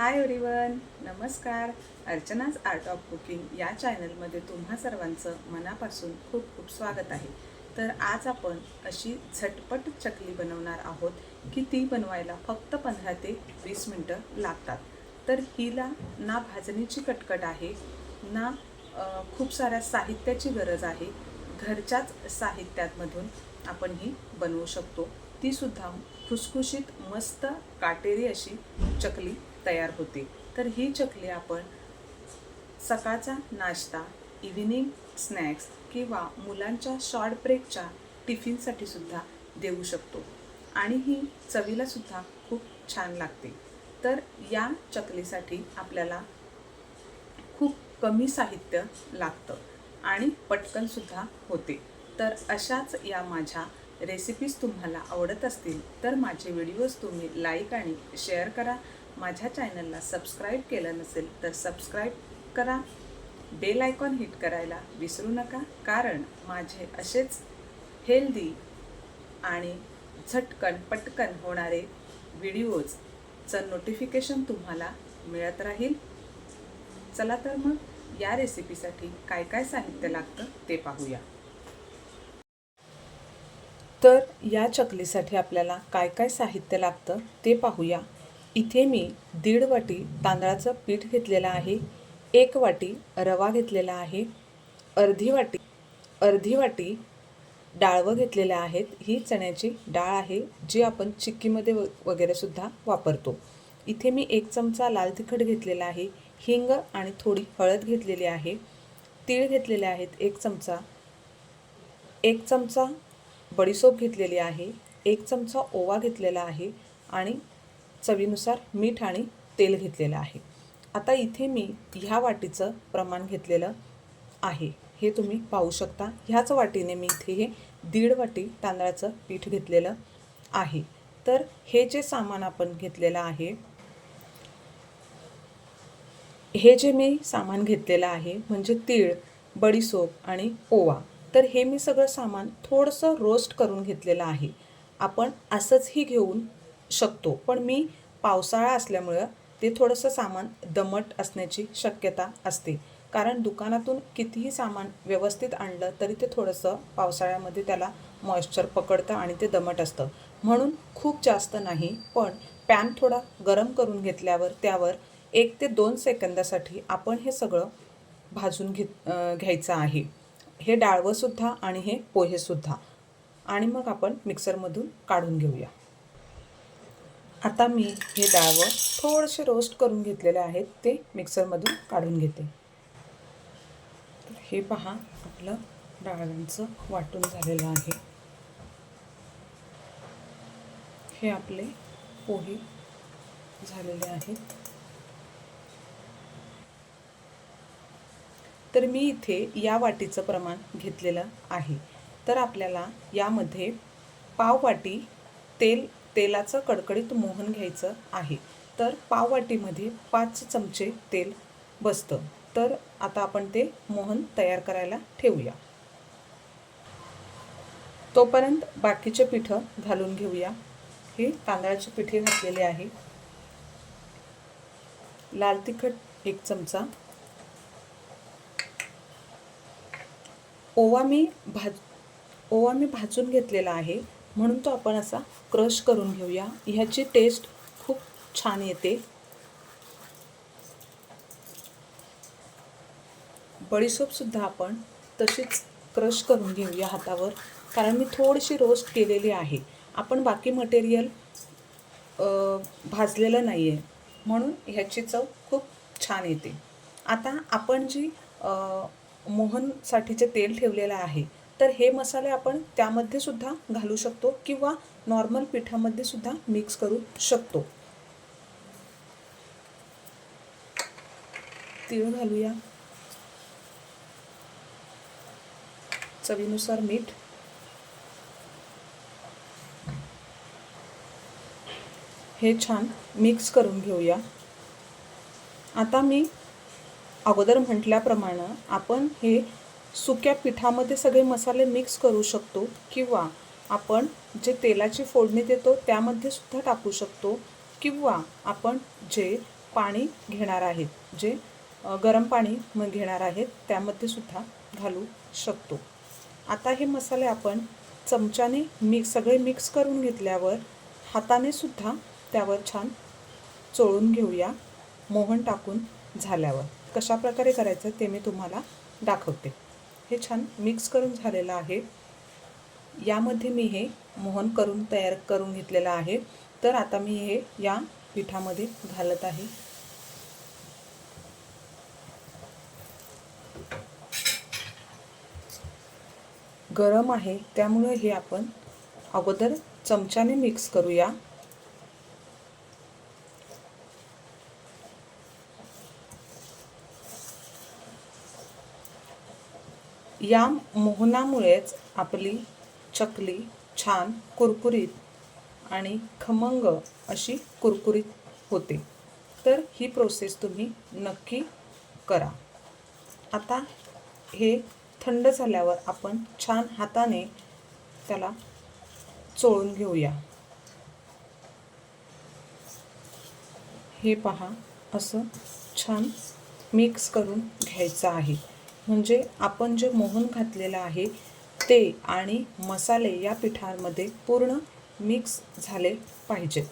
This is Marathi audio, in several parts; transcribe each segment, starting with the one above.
हाय एव्हरीवन नमस्कार. अर्चनाज आर्ट ऑफ कुकिंग या चॅनलमध्ये तुम्हा सर्वांचं मनापासून खूप खूप स्वागत आहे. तर आज आपण अशी झटपट चकली बनवणार आहोत की ती बनवायला फक्त पंधरा ते वीस मिनटं लागतात. तर हिला ना भाजणीची कटकट आहे ना खूप साऱ्या साहित्याची गरज आहे. घरच्याच साहित्यामधून आपण ही बनवू शकतो. तीसुद्धा खुसखुशीत मस्त काटेरी अशी चकली तयार होते. तर ही चकली आपण सकाळचा नाश्ता इव्हिनिंग स्नॅक्स किंवा मुलांच्या शॉर्ट ब्रेकच्या टिफिनसाठी सुद्धा देऊ शकतो. आणि ही चवीला सुद्धा खूप छान लागते. तर या चकलीसाठी आपल्याला खूप कमी साहित्य लागतं आणि पटकनसुद्धा होते. तर अशाच या माझ्या रेसिपीज तुम्हाला आवडत असतील तर माझे व्हिडिओज तुम्ही लाईक आणि शेअर करा. माझ्या चॅनलला सबस्क्राईब केलं नसेल तर सबस्क्राईब करा. बेल आयकॉन हिट करायला विसरू नका कारण माझे असेच हेल्दी आणि झटकन पटकन होणारे व्हिडिओजचं नोटिफिकेशन तुम्हाला मिळत राहील. चला तर मग या रेसिपीसाठी काय काय साहित्य लागतं ते पाहूया. तर या चकलीसाठी आपल्याला काय काय साहित्य लागतं ते पाहूया. इथे मी दीड वाटी तांदळाचं पीठ घेतलेलं आहे एक वाटी रवा घेतलेला आहे अर्धी वाटी अर्धी वाटी डाळवं घेतलेल्या आहेत. ही चण्याची डाळ आहे जी आपण चिक्कीमध्ये व वगैरेसुद्धा वापरतो. इथे मी एक चमचा लाल तिखट घेतलेला आहे हिंग आणि थोडी हळद घेतलेली आहे तीळ घेतलेले आहेत एक चमचा एक चमचा बडीसोप घेतलेली आहे एक चमचा ओवा घेतलेला आहे आणि चवीनुसार मीठ आणि तेल घेतलेलं आहे. आता इथे मी ह्या वाटीचं प्रमाण घेतलेलं आहे. हे तुम्ही पाहू शकता. ह्याच वाटीने मी इथे हे दीड वाटी तांदळाचं पीठ घेतलेलं आहे. तर हे जे सामान आपण घेतलेलं आहे हे जे मी सामान घेतलेलं आहे म्हणजे तीळ बडीसोप आणि ओवा तर हे मी सगळं सामान थोडंसं रोस्ट करून घेतलेलं आहे. आपण असंचही घेऊन शकतो. पण मी पावसाळा असल्यामुळं ते थोडंसं सामान दमट असण्याची शक्यता असते. कारण दुकानातून कितीही सामान व्यवस्थित आणलं तरी ते थोडंसं पावसाळ्यामध्ये त्याला मॉइश्चर पकडतं आणि ते दमट असतं. म्हणून खूप जास्त नाही पण पॅन थोडा गरम करून घेतल्यावर त्यावर एक ते दोन सेकंदासाठी आपण हे सगळं भाजून घेत घ्यायचं आहे. हे डाळवंसुद्धा आणि हे पोहेसुद्धा आणि मग आपण मिक्सरमधून काढून घेऊया. आता मी हे डाळवं थोडेसे रोस्ट करून घेतलेले आहेत ते मिक्सरमधून काढून घेते. हे पहा आपलं डाळवांचं वाटून झालेलं आहे. हे आपले पोहे झालेले आहेत. तर मी इथे या वाटीचं प्रमाण घेतलेलं आहे. तर आपल्याला यामध्ये पाव वाटी तेल तेलाचं कडकडीत मोहन घ्यायचं आहे. तर पाव वाटीमध्ये पाच चमचे तेल बसतं. तर आता आपण ते मोहन तयार करायला ठेवूया. तोपर्यंत बाकीचे पिठं घालून घेऊया. हे तांदळाचे पिठे घातलेले आहे. लाल तिखट एक चमचा. ओवा मी भाज ओवा मी भाजून घेतलेला आहे. म्हणून तो आपण असा क्रश करून घेऊया. ह्याची टेस्ट खूप छान येते. बडीसोपसुद्धा आपण तशीच क्रश करून घेऊया हातावर. कारण मी थोडीशी रोस्ट केलेली आहे. आपण बाकी मटेरियल भाजलेलं नाही आहे म्हणून ह्याची चव खूप छान येते. आता आपण जी मोहनसाठीचे तेल ठेवलेलं आहे. तर हे मसाले आपण त्यामध्ये सुद्धा घालू शकतो किंवा नॉर्मल पिठामध्ये सुद्धा मिक्स करू शकतो. तीळ घालूया. चवीनुसार मीठ. हे छान मिक्स करून घेऊया. आता मी अगोदर म्हटल्याप्रमाणे आपण हे सुक्या पिठामध्ये सगळे मसाले मिक्स करू शकतो किंवा आपण जे तेलाची फोडणी देतो त्यामध्ये सुद्धा टाकू शकतो किंवा आपण जे पाणी घेणार आहेत जे गरम पाणी घेणार आहेत त्यामध्ये सुद्धा घालू शकतो. आता हे मसाले आपण चमच्याने मिक्स सगळे मिक्स करून घेतल्यावर हाताने सुद्धा त्यावर छान चोळून घेऊया मोहन टाकून झाल्यावर. कशा प्रकारे करायचं ते मी तुम्हाला दाखवते. हे छान मिक्स करून झालेलं आहे. यामध्ये मी हे मोहन करून तयार करून घेतलेलं आहे. तर आता मी हे या पिठामध्ये घालत आहे. गरम आहे त्यामुळे हे आपण अगोदर चमच्याने मिक्स करूया. या मोहनामुळेच आपली चकली छान कुरकुरीत आणि खमंग अशी कुरकुरीत होते. तर ही प्रोसेस तुम्ही नक्की करा. आता हे थंड झाल्यावर आपण छान हाताने त्याला चोळून घेऊया. हे पहा असं छान मिक्स करून घ्यायचं आहे. म्हणजे आपण जे मोहन घातलेलं आहे ते आणि मसाले या पिठामध्ये पूर्ण मिक्स झाले पाहिजेत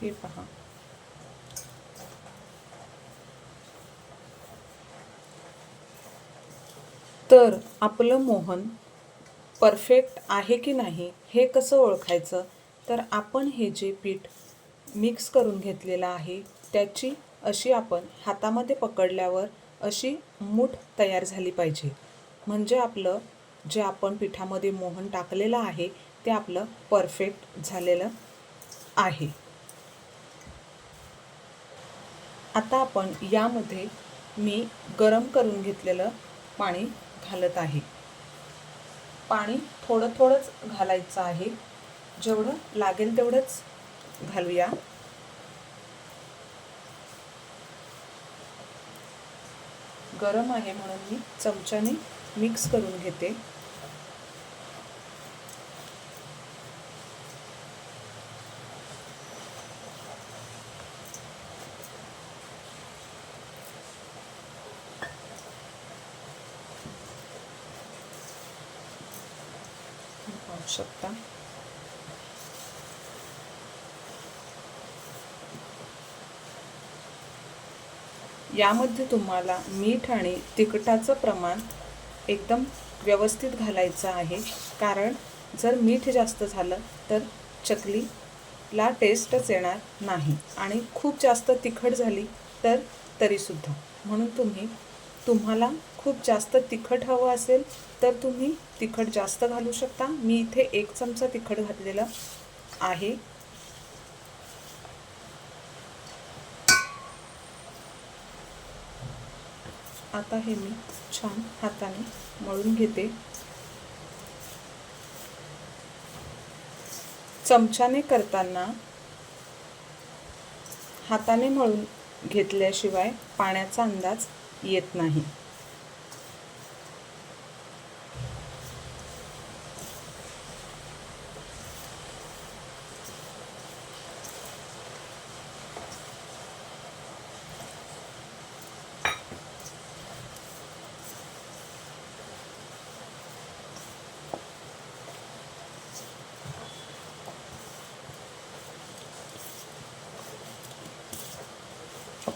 हे पहा. तर आपलं मोहन परफेक्ट आहे की नाही हे कसं ओळखायचं? तर आपण हे जे पीठ मिक्स करून घेतलेलं आहे त्याची अशी आपण हातामध्ये पकडल्यावर अशी मूठ तयार झाली पाहिजे. म्हणजे आपलं जे आपण पिठामध्ये मोहन टाकलेलं आहे ते आपलं परफेक्ट झालेलं आहे. आता आपण यामध्ये मी गरम करून घेतलेलं पाणी घालत आहे. पाणी थोडं थोडंच घालायचं आहे. जेवढं लागेल तेवढंच घालूया. गरम आहे म्हणून मी चमच्याने मिक्स करून घेते. शकता. यामध्ये तुम्हाला मीठ आणि तिखटाचं प्रमाण एकदम व्यवस्थित घालायचं आहे. कारण जर मीठ जास्त झालं तर चकलीला टेस्टच येणार नाही. आणि खूप जास्त तिखट झाली तर तरीसुद्धा. म्हणून तुम्ही तुम्हाला खूप जास्त तिखट हवं असेल तर तुम्ही तिखट जास्त घालू शकता. मी इथे एक चमचा तिखट घातलेलं आहे. आता हे मी छान हाताने मळून घेते. चमच्याने करताना हाताने मळून घेतल्याशिवाय पाण्याचा अंदाज येत नाही.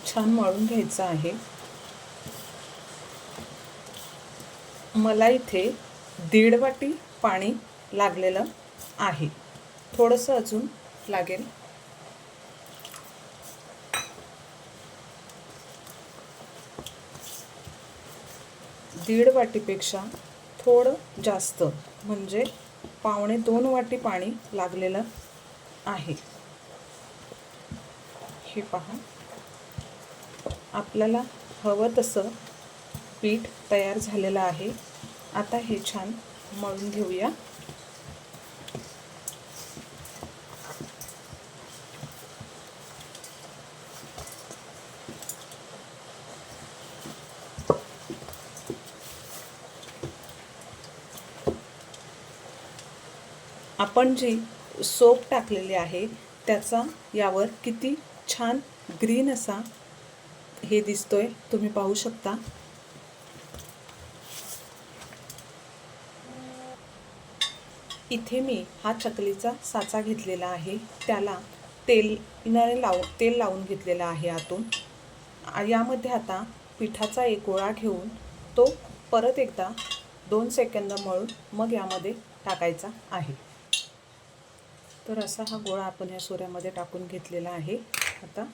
छान मळून घ्यायचं आहे. मला इथे दीड वाटी पाणी लागलेलं आहे. थोडंसं अजून लागेल. दीड वाटीपेक्षा थोडं जास्त म्हणजे पावणे दोन वाटी पाणी लागलेलं आहे. हे पहा. आपल्याला हवं तसं पीठ तयार झालेलं आहे. आता हे छान मळून घेऊया. आपण जी सोप टाकलेली आहे त्याचा यावर किती छान ग्रीन असा हे दिसतोय तुम्ही पाहू शकता. इथे मी हा चकलीचा साचा घेतलेला आहे. त्याला तेल इनाने लावून तेल लावून घेतलेला आहे आतून. यामध्ये आता पिठाचा एक गोळा घेऊन तो परत एकदा दोन सेकंद मळून मग यामध्ये टाकायचा आहे. तर असा हा गोळा आपण या सोऱ्यामध्ये टाकून घेतलेला आहे. आता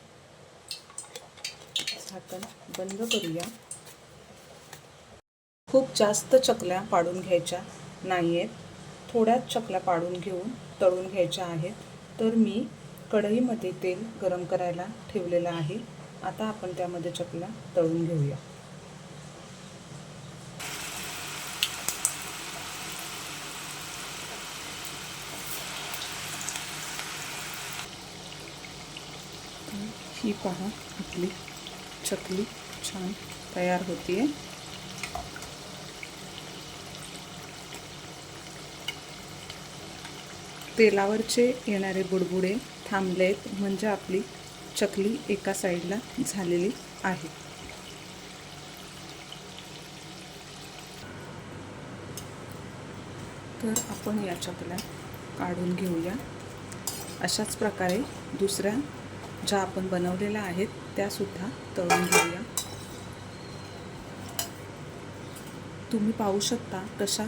झाकण बंद करूया. खूप जास्त चकल्या पाडून घ्यायच्या नाही आहेत थोड्याच चकल्या पाडून घेऊन तळून घ्यायच्या आहेत. तर मी कढईमध्ये तेल गरम करायला ठेवलेलं आहे. आता आपण त्यामध्ये चकल्या तळून घेऊया. ही पहा आपली चकली. छान. तयार होतीये. तेलावरचे येणारे बुडबुडे थांबलेत म्हणजे आपली चकली एका साईडला झालेली आहे. तर आपण या चकल्या काढून घेऊया. अशाच प्रकारे दुसऱ्या ज्या आपण बनवलेल्या आहेत त्यासुद्धा तळून घेऊया. तुम्ही पाहू शकता कशा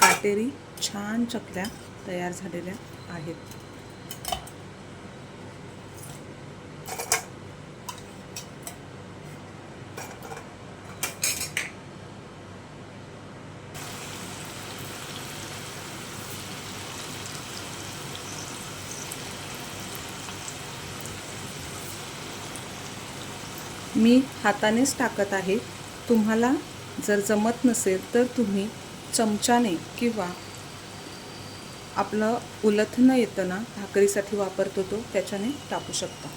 काटेरी छान चकल्या तयार झालेल्या आहेत. मी हातानेच टाकत आहे. तुम्हाला जर जमत नसेल तर तुम्ही चमच्याने किंवा आपलं उलथणं येतं ना भाकरीसाठी वापरतो तो त्याच्याने टाकू शकता.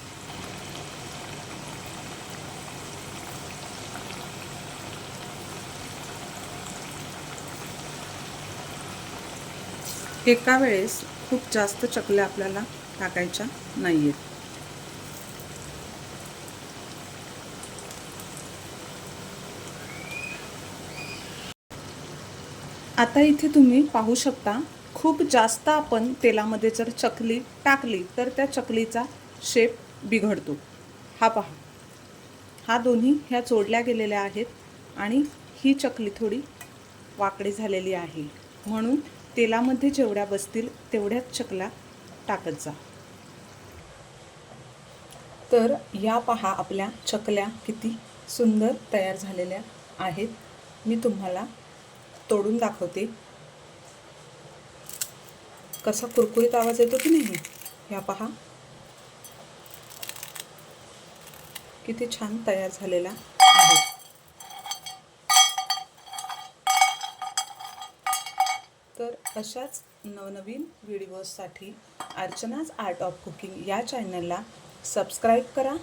एका वेळेस खूप जास्त चकल्या आपल्याला टाकायच्या नाही आहेत आता इथे तुम्ही पाहू शकता खूप जास्त आपण तेलामध्ये जर चकली टाकली तर त्या चकलीचा शेप बिघडतो. हा पहा. हा दोन्ही ह्या जोडल्या गेलेल्या आहेत आणि ही चकली थोडी वाकडी झालेली आहे. म्हणून तेलामध्ये जेवढ्या बसतील तेवढ्याच चकल्या टाकत जा. तर या पहा आपल्या चकल्या किती सुंदर तयार झालेल्या आहेत. मी तुम्हाला तोडून दाखवते. कसा कुरकुरीत आवाज येतो की नाही ह्या पहा. किती छान तयार झालेला आहे. तर अशाच नवनवीन व्हिडिओजसाठी अर्चनाज आर्ट ऑफ कुकिंग या चॅनलला सबस्क्राईब करा.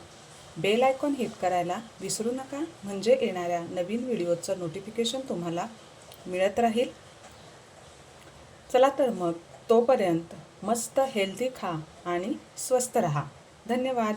बेल आयकॉन हिट करायला विसरू नका. म्हणजे येणाऱ्या नवीन व्हिडिओचं नोटिफिकेशन तुम्हाला मिळत राहील. चला तर मग तोपर्यंत मस्त हेल्दी खा आणि स्वस्त रहा. धन्यवाद.